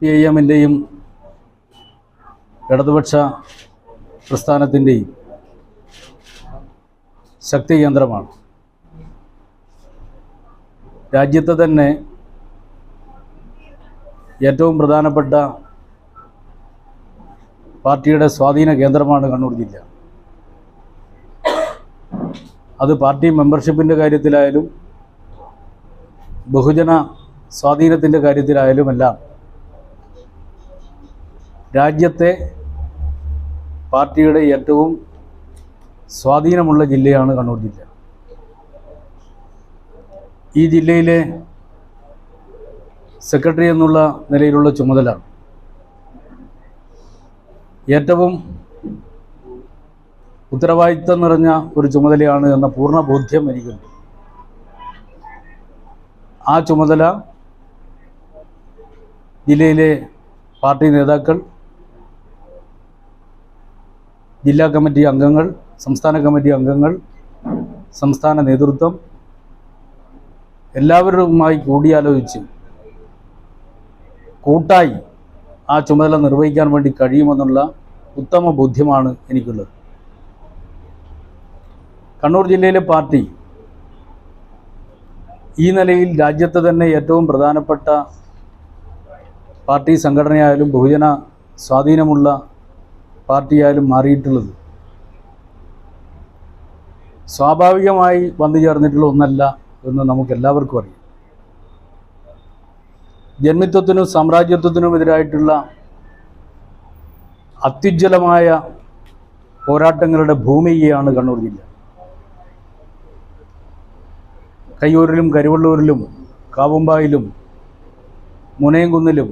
P I എമ്മിന്റെയും ഇടതുപക്ഷ പ്രസ്ഥാനത്തിന്റെയും ശക്തി കേന്ദ്രമാണ്. രാജ്യത്തെ തന്നെ ഏറ്റവും പ്രധാനപ്പെട്ട പാർട്ടിയുടെ സ്വാധീന കേന്ദ്രമാണ് കണ്ണൂർ ജില്ല. അത് പാർട്ടി മെമ്പർഷിപ്പിന്റെ കാര്യത്തിലായാലും ബഹുജന സ്വാധീനത്തിന്റെ കാര്യത്തിലായാലും എല്ലാം രാജ്യത്തെ പാർട്ടിയുടെ ഏറ്റവും സ്വാധീനമുള്ള ജില്ലയാണ് കണ്ണൂർ ജില്ല. ഈ ജില്ലയിലെ സെക്രട്ടറി എന്നുള്ള നിലയിലുള്ള ചുമതല ഏറ്റവും ഉത്തരവാദിത്തം നിറഞ്ഞ ഒരു ചുമതലയാണ് എന്ന പൂർണ ബോധ്യം എനിക്കുണ്ട്. ആ ചുമതല ജില്ലയിലെ പാർട്ടി നേതാക്കൾ ജില്ലാ കമ്മിറ്റി അംഗങ്ങൾ സംസ്ഥാന കമ്മിറ്റി അംഗങ്ങൾ സംസ്ഥാന നേതൃത്വം എല്ലാവരുമായി കൂടിയാലോചിച്ച് കൂട്ടായി ആ ചുമതല നിർവഹിക്കാൻ വേണ്ടി കഴിയുമെന്നുള്ള ഉത്തമ ബോധ്യമാണ് എനിക്കുള്ളത്. കണ്ണൂർ ജില്ലയിലെ പാർട്ടി ഈ നിലയിൽ രാജ്യത്തെ തന്നെ ഏറ്റവും പ്രധാനപ്പെട്ട പാർട്ടി സംഘടനയായാലും ബഹുജന സ്വാധീനമുള്ള പാർട്ടിയായാലും മാറിയിട്ടുള്ളത്. സ്വാഭാവികമായി വന്നു ചേർന്നിട്ടുള്ള ഒന്നല്ല എന്ന് നമുക്ക് എല്ലാവർക്കും അറിയാം. ജന്മിത്വത്തിനും സാമ്രാജ്യത്വത്തിനും എതിരായിട്ടുള്ള അത്യുജ്വലമായ പോരാട്ടങ്ങളുടെ ഭൂമികയാണ് കണ്ണൂർ ജില്ല. കയ്യൂരിലും കരുവള്ളൂരിലും കാവുമ്പായിലും മുനയംകുന്നിലും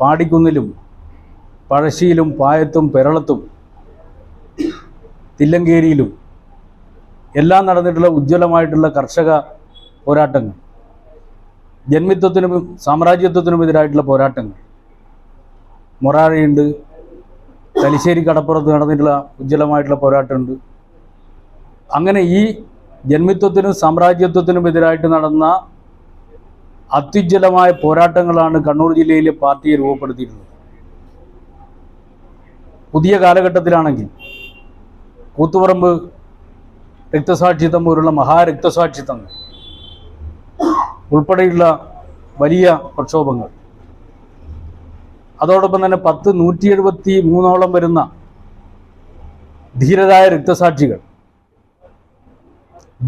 പാടിക്കുന്നിലും പഴശ്ശിയിലും പായത്തും പെരളത്തും തില്ലങ്കേരിയിലും എല്ലാം നടന്നിട്ടുള്ള ഉജ്ജ്വലമായിട്ടുള്ള കർഷക പോരാട്ടങ്ങൾ. ജന്മിത്വത്തിനും സാമ്രാജ്യത്വത്തിനും എതിരായിട്ടുള്ള പോരാട്ടങ്ങൾ. മൊറാഴയുണ്ട് തലശ്ശേരി കടപ്പുറത്ത് നടന്നിട്ടുള്ള ഉജ്ജ്വലമായിട്ടുള്ള പോരാട്ടമുണ്ട്. അങ്ങനെ ഈ ജന്മിത്വത്തിനും സാമ്രാജ്യത്വത്തിനും എതിരായിട്ട് നടന്ന അത്യുജ്വലമായ പോരാട്ടങ്ങളാണ് കണ്ണൂർ ജില്ലയിലെ പാർട്ടിയെ രൂപപ്പെടുത്തിയിട്ടുള്ളത് പുതിയ കാലഘട്ടത്തിലാണെങ്കിൽ കൂത്തുപറമ്പ് രക്തസാക്ഷിത്വം പോലുള്ള മഹാരക്തസാക്ഷിത്വങ്ങൾ ഉൾപ്പെടെയുള്ള വലിയ പ്രക്ഷോഭങ്ങൾ. അതോടൊപ്പം തന്നെ പത്ത് നൂറ്റി എഴുപത്തി മൂന്നോളം വരുന്ന ധീരരായ രക്തസാക്ഷികൾ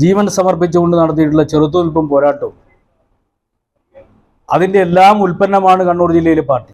ജീവൻ സമർപ്പിച്ചുകൊണ്ട് നടത്തിയിട്ടുള്ള ചെറുത്തുനിൽപ്പും പോരാട്ടവും അതിന്റെ എല്ലാം ഉൽപ്പന്നമാണ് കണ്ണൂർ ജില്ലയിലെ പാർട്ടി.